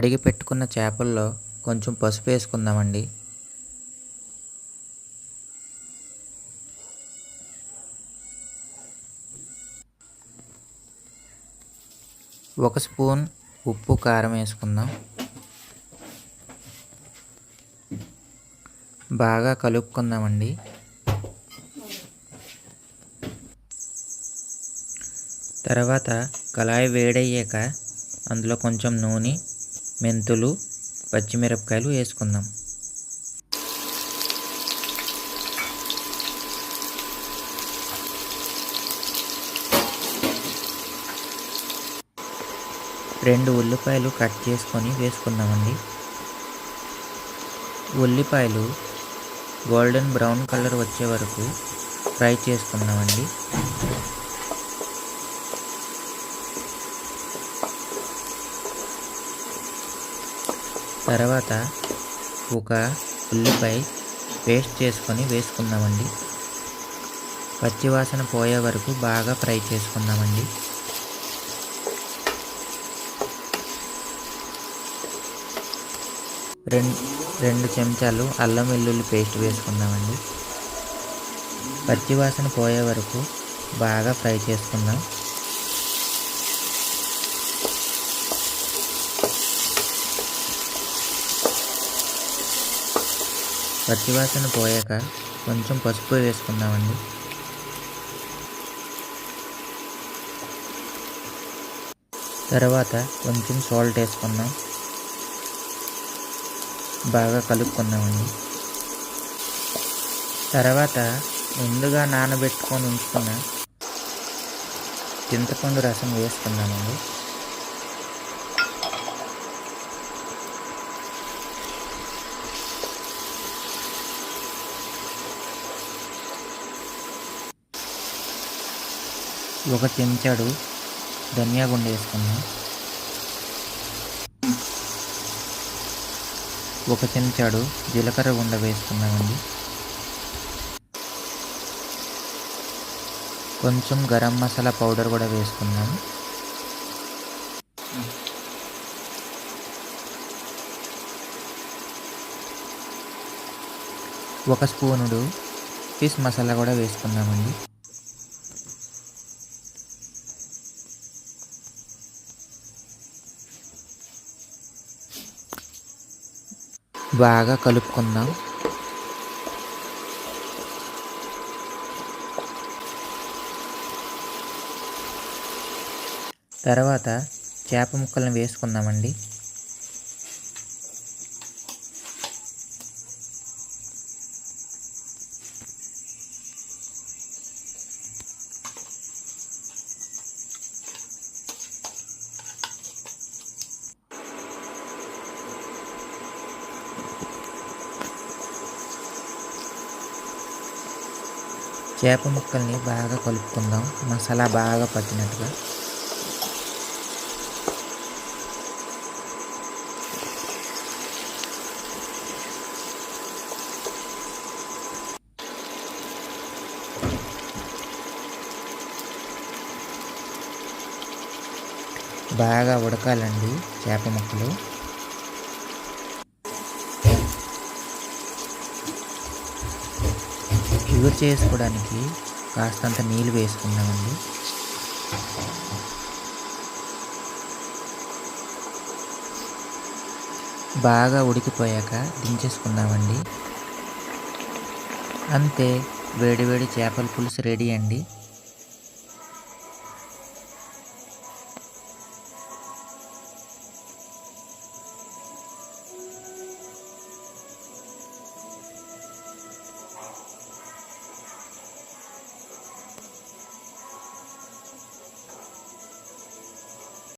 కడిగి పెట్టుకున్న చేపల్లో కొంచెం పసుపు వేసుకుందామండి. ఒక స్పూన్ ఉప్పు కారం వేసుకుందాం. బాగా కలుపుకుందామండి. తర్వాత కళాయి వేడయ్యాక అందులో కొంచెం నూనె మెంతులు పచ్చిమిరపకాయలు వేసుకుందాం. రెండు ఉల్లిపాయలు కట్ చేసుకొని వేసుకుందామండి. ఉల్లిపాయలు గోల్డెన్ బ్రౌన్ కలర్ వచ్చే వరకు ఫ్రై చేసుకుందామండి. తర్వాత ఒక ఉల్లిపాయ పేస్ట్ చేసుకొని వేసుకుందామండి. పచ్చివాసన పోయే వరకు బాగా ఫ్రై చేసుకుందామండి. రెండు రెండు చెంచాలు అల్లం వెల్లుల్లి పేస్ట్ వేసుకుందామండి. పచ్చివాసన పోయే వరకు బాగా ఫ్రై చేసుకుందాం. పచ్చివాసన పోయాక కొంచెం పసుపు వేసుకుందామండి. తర్వాత కొంచెం సాల్ట్ వేసుకుందాం. బాగా కలుపుకుందామండి. తర్వాత ముందుగా నానబెట్టుకొని ఉంచుకున్న చింతపండు రసం వేసుకుందామండి. ఒక చెంచాడు ధనియా గుండ వేసుకున్నాం. ఒక చెంచాడు జీలకర్ర గుండ వేసుకున్నామండి కొంచెం గరం మసాలా పౌడర్ కూడా వేసుకున్నాం. ఒక స్పూనుడు ఫిష్ మసాలా కూడా వేసుకున్నామండి. బాగా కలుపుకుందాం. తర్వాత చేప ముక్కలను వేసుకుందామండి. చేప ముక్కల్ని బాగా కలుపుకుందాం. మసాలా బాగా పట్టినట్టుగా. బాగా ఉడకాలండి చేప ముక్కలు. ఇగురు చేసుకోవడానికి కాస్తంత నీళ్ళు వేసుకుందామండి. బాగా ఉడికిపోయాక దించేసుకుందామండి. అంతే వేడివేడి చేపల పులుసు రెడీ అండి.